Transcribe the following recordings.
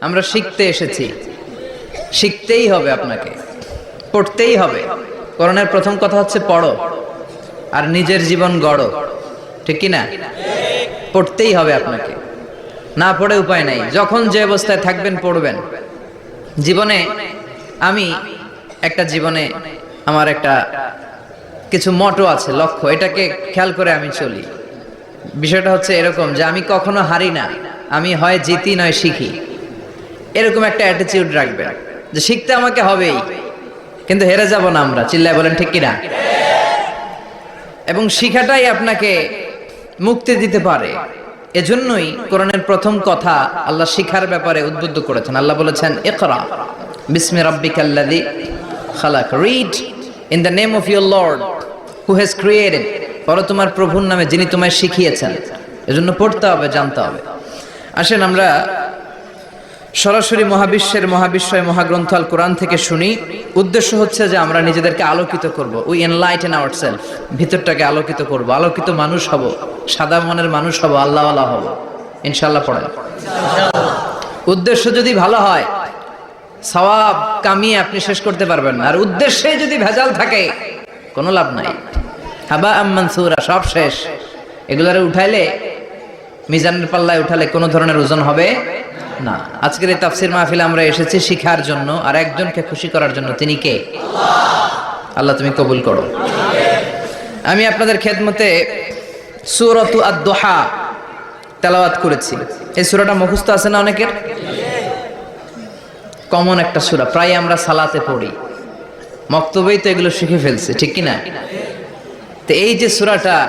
আমরা শিখতে এসেছি। শিখতেই হবে আপনাকে। পড়তেই হবে। করণের প্রথম কথা হচ্ছে পড়ো। আর নিজের জীবন গড়ো। ঠিক কি না? পড়তেই হবে আপনাকে। না পড়ে উপায় নাই। যখন যে অবস্থায় থাকবেন, পড়বেন। জীবনে আমি একটা জীবনে আমার একটা কিছু মটো আছে, লক্ষ্য। এটাকে খেয়াল করে আমি চলি। বিষয়টা হচ্ছে এরকম যে আমি কখনো হারি না। আমি হয় জিতি, নয় শিখি। এরকম একটা অ্যাটিটিউড রাখবেন যে শিখতে আমাকে হবেই, কিন্তু হেরে যাব না আমরা। চিল্লায় বলেন, ঠিক কিনা? এবং শিখাটাই আপনাকে মুক্তি দিতে পারে। এজন্যই কোরআনের প্রথম কথা আল্লাহ শিখার ব্যাপারে উদ্বুদ্ধ করেছেন। আল্লাহ বলেছেন, ইকরা বিসমি রাব্বিকাল্লাযী খালাক। Read in the name of your lord who has created পরে তোমার প্রভুর নামে যিনি তোমায় শিখিয়েছেন। এজন্য পড়তে হবে, জানতে হবে। আসেন আমরা সরাসরি মহাবিশ্বের মহাবিশ্বয় মহাগ্রন্থ আল কোরআন থেকে শুনি। উদ্দেশ্য হচ্ছে যে আমরা নিজেদেরকে আলোকিত করব। উই এনলাইটেন আওয়ার সেলফ ভিতরটাকে আলোকিত করব। আলোকিত মানুষ হব। সাদা মনের মানুষ হব। আল্লাহ আল্লাহ হব। ইনশাল্লাহ পড়েন। উদ্দেশ্য যদি ভালো হয়, সওয়াব, কামিয়ে আপনি শেষ করতে পারবেন না। আর উদ্দেশ্যে যদি ভেজাল থাকে, কোনো লাভ নাই। হাবা আম্মান সুরা, সব শেষ। এগুলারে উঠাইলে, মিজানের পাল্লায় উঠালে কোনো ধরনের ওজন হবে? না। আজকের এই তাফসির মাহফিল আমরা এসেছি শিখার জন্য আর একজনকে খুশি করার জন্য। তিনি কে? আল্লাহ তুমি কবুল করো। আমি আপনাদের খেদমতে সুরতু আদ-দোহা তেলাওয়াত করেছি। এই সূরাটা মুখস্থ আছে না অনেকের? কমন একটা সূরা, প্রায় আমরা সালাতে পড়ি। মক্তবেই তো এগুলো শিখে ফেলছে, ঠিক কি না তো এই যে সূরাটা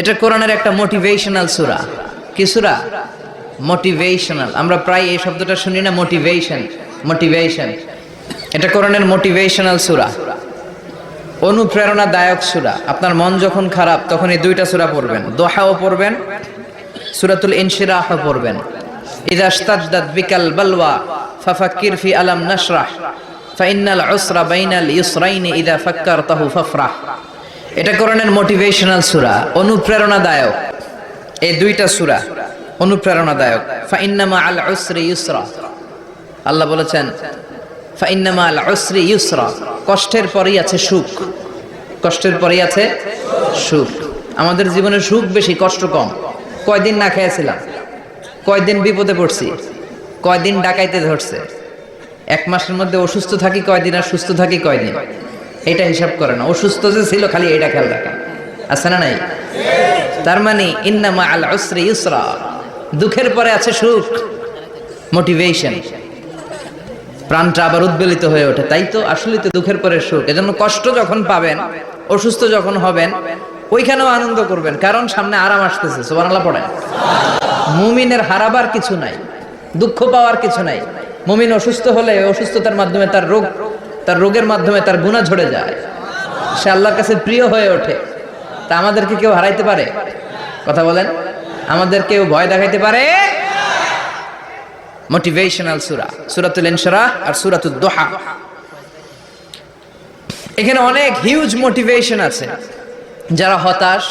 এটা কোরআনের একটা মোটিভেশনাল সুরা। কি সুরা? মোটিভেশনাল আমরা প্রায় এই শব্দটা শুনি না মোটিভেশন মোটিভেশন এটা কোরআনের মোটিভেশনাল সুরা। অনুপ্রেরণাদায়ক সুরা। আপনার মন যখন খারাপ, তখন এই দুইটা সুরা পড়বেন। দোহাও পড়বেন, সুরাতুল ইনশিরাহ পড়বেন। ইদা ইস্তাদ্দাত বিকাল বালওয়া, ফাফাক্কির ফি আলাম নাশরাহ ফাইনাল উসরা বাইনাল ইউসরাইনি ইদা ফাক্কারতাহু ফাফরাহ। এটা কোরআনের মোটিভেশনাল সুরা, অনুপ্রেরণাদায়ক। এই দুইটা সুরা, অনুপ্রেরণাদায়ক। ফাইন্নামা আল উসরি ইউসরা। আল্লাহ বলেছেন, ফাইন্নামা আল উসরি ইউসরা। কষ্টের পরেই আছে সুখ। কষ্টের পরেই আছে সুখ। আমাদের জীবনে সুখ বেশি, কষ্ট কম। কয়দিন না খেয়েছিলাম, কয়দিন বিপদে পড়ছি, কয়দিন ডাকাইতে ধরছে। এক মাসের মধ্যে অসুস্থ থাকি কয়দিন আর সুস্থ থাকি কয়দিন? এটা হিসাব করে না। অসুস্থ যে ছিল, খালি এটা খেয়াল রাখা। আছে না নাই? তার মানে ইন্নামা আল উসরি ইউসরা। দুঃখের পরে আছে সুখ মোটিভেশন প্রাণটা আবার উদ্বেলিত হয়ে ওঠে। তাই তো আসলে তো দুঃখের পরে সুখ। এজন্য কষ্ট যখন পাবেন, অসুস্থ যখন হবেন, ওইখানেও আনন্দ করবেন। কারণ সামনে আরাম আসতেছে সোবানাল্লাহ পড়েন। মুমিনের হারাবার কিছু নাই, দুঃখ পাওয়ার কিছু নাই। মুমিন অসুস্থ হলে অসুস্থতার মাধ্যমে তার রোগ তার রোগের মাধ্যমে তার গুণা ঝরে যায়। সে আল্লাহর কাছে প্রিয় হয়ে ওঠে। তা আমাদেরকে কেউ হারাইতে পারে? কথা বলেন। আমাদের কেউ ভয় দেখাইতে পারে? মোটিভেশনাল সুরা সুরাতুল ইনশরাহ আর সুরাতুল দোহা এখানে অনেক হিউজ মোটিভেশন আছে। যারা হতাশ,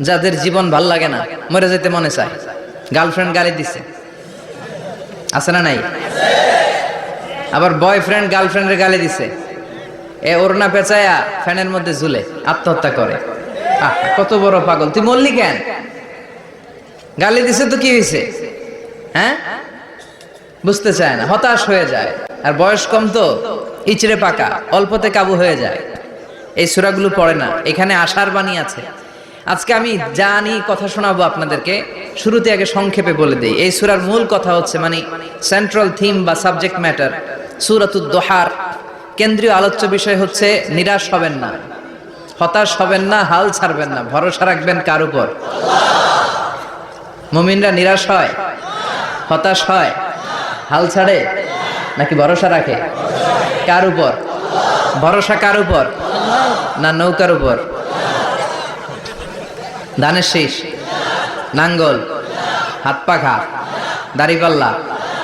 যাদের জীবন ভালো লাগে না, মরে যেতে মনে চায়। গার্লফ্রেন্ড গালি দিছে। আছে না নাই? আবার বয়ফ্রেন্ড গার্লফ্রেন্ডের গালি দিছে। এ ওরনা পেঁচায়া ফ্যানের মধ্যে ঝুলে আত্মহত্যা করে। কত বড় পাগল। তুই মরলি কেন? গালি দিছে তো কি হয়েছে হ্যাঁ? বুঝতে চায় না, হতাশ হয়ে যায়। আর বয়স কম তো, ইচড়ে পাকা, অল্পতে কাবু হয়ে যায়। এই সুরাগুলো পড়ে না, এখানে আশার বাণী আছে। আজকে আমি জানি, কথা শোনাবো আপনাদেরকে। শুরুতে আগে সংক্ষেপে বলে দিই। এই সুরার মূল কথা হচ্ছে মানে সেন্ট্রাল থিম বা সাবজেক্ট ম্যাটার সুরাতুদ দোহার। কেন্দ্রীয় আলোচ্য বিষয় হচ্ছে, নিরাশ হবেন না। হতাশ হবেন না, হাল ছাড়বেন না, ভরসা রাখবেন কার উপর? মুমিনরা নিরাশ হয়, হতাশ হয়, হাল ছাড়ে, নাকি ভরসা রাখে? কার উপর? ভরসা কার উপর? না নৌকার উপর? ধানের শীষ? নাঙ্গল? হাত পাখা? দাড়িপাল্লা?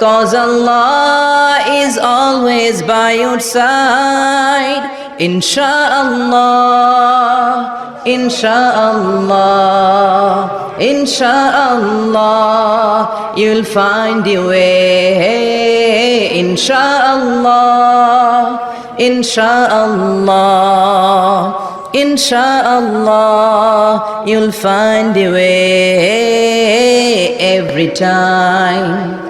Cause Allah is always by your side. Insha'Allah, Insha'Allah, Insha'Allah, you'll find your way. Insha'Allah, Insha'Allah, Insha'Allah, you'll find your way every time.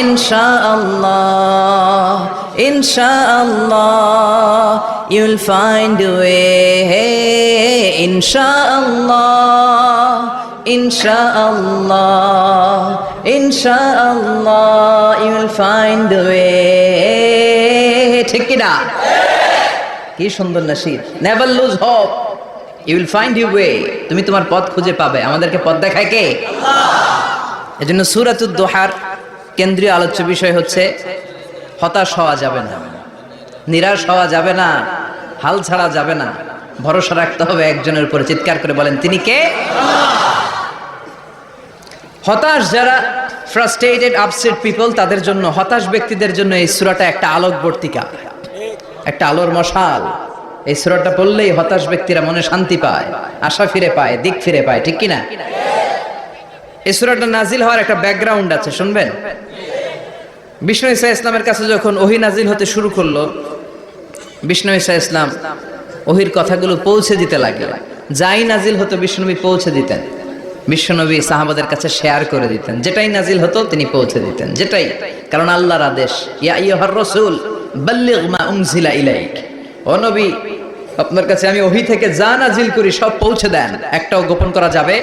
Insha'Allah, Insha'Allah, you'll find a way. Insha'Allah, Insha'Allah, Insha'Allah, you'll find a way. ঠিক কিনা কি সুন্দর Nasir never lose hope you will find you way তুমি তোমার পথ খুঁজে পাবে আমাদেরকে পথ দেখায় কে এজন্য সুরাতুদ দোহার কেন্দ্রীয় আলোচ্য বিষয় হচ্ছে, হতাশ হওয়া যাবে না। নিরাশ হওয়া যাবে না, হাল ছাড়া যাবে না। ভরসা রাখতে হবে একজনের উপরে। চিৎকার করে বলেন, তিনি কে? হতাশ যারা ফ্রাস্ট্রেটেড আপসেট পিপল তাদের জন্য, হতাশ ব্যক্তিদের জন্য এই সুরাটা একটা আলোকবর্তিকা একটা আলোর মশাল। এই সুরাটা পড়লেই হতাশ ব্যক্তিরা মনে শান্তি পায়, আশা ফিরে পায়, দিক ফিরে পায়, ঠিক কিনা? এই সুরাটা নাজিল হওয়ার একটা ব্যাকগ্রাউন্ড আছে, শুনবেন? বিষ্ণু ইসা ইসলামের কাছে যখন ওহি নাজিল হতে শুরু করল, বিষ্ণু ইসা ইসলাম ওহির কথাগুলো পৌঁছে দিতে লাগল যাই নাজিল হতো বিষ্ণুনবী পৌঁছে দিতেন। বিশ্বনবী সাহাবাদের কাছে শেয়ার করে দিতেন। যেটাই নাজিল হতো, তিনি পৌঁছে দিতেন। যেটাই। কারণ আল্লাহর আদেশ, ইয়া রাসূল আপনার কাছে আমি ওহি থেকে যা নাজিল করি, সব পৌঁছে দেন। একটাও গোপন করা যাবে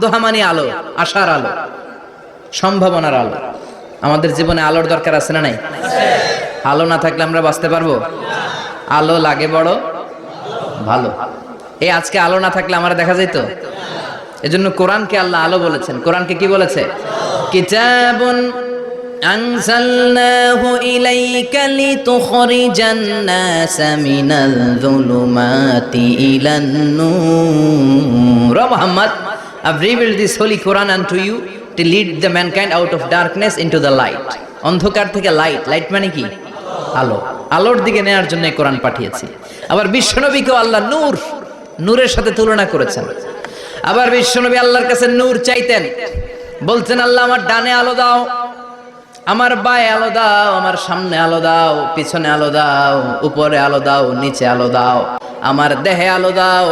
দোহা মানে আলো আশার আলো সম্ভাবনার আলো আমাদের জীবনে আলোর দরকার আছে না নাই আলো না থাকলে আমরা বাঁচতে পারবো আলো লাগে বড় ভালো এই আজকে আলো না থাকলে আমার দেখা যেত এজন্য কোরআনকে আল্লাহ আলো বলেছেন কোরআনকে কি বলেছে কিতাবুন أنزلناه إليك لتخرج الناس من الظلمات إلى النور Oh Muhammad I've revealed this holy Quran unto you to lead the mankind out of darkness into the light. অন্ধকার থেকে লাইট লাইট মানে কি? আলো। আলোর দিকে নেয়ার জন্য কোরআন পাঠিয়েছি। আবার বিশ্বনবীকেও আল্লাহ নূর, নূরের সাথে তুলনা করেছেন। আবার বিশ্বনবী আল্লাহর কাছে নূর চাইতেন। বলছেন আল্লাহ, আমার ডানে আলো দাও, আমার বায়ে আলো দাও, আমার সামনে আলো দাও, পিছনে আলো দাও, উপরে আলো দাও, নিচে আলো দাও, আমার দেহে আলো দাও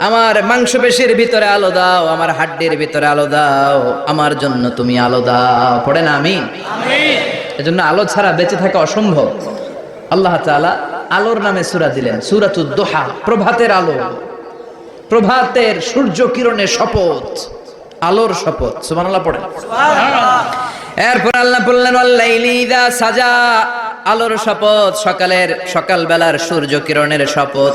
আমার মাংসপেশির ভিতরে আলো দাও আমার হাড্ডির ভিতরে আলো দাও আমার জন্য তুমি আলো দাও। পড়ে না আমি? এজন্য আলো ছাড়া বেঁচে থাকা অসম্ভব। আল্লাহ তাআলা আলোর নামে সূরা দিলেন সূরাতুদ দোহা প্রভাতের আলো। প্রভাতের সূর্য কিরণের শপথ আলোর শপথ। সুবহানাল্লাহ পড়ে। এরপর আল্লাহ বললেন সাজা। আলোর শপথ সকালের সকালবেলার সূর্য কিরণের শপথ।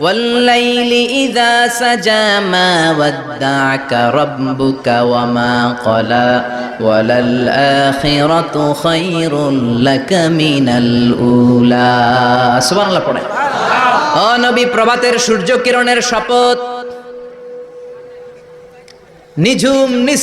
والليل إذا سجى ما ودعك ربك وما قلى وللآخرة خير لك من الأولى سبحان الله পড়ে ও নবী প্রভাতের সূর্য কিরণের শপথ নিঝুম নিস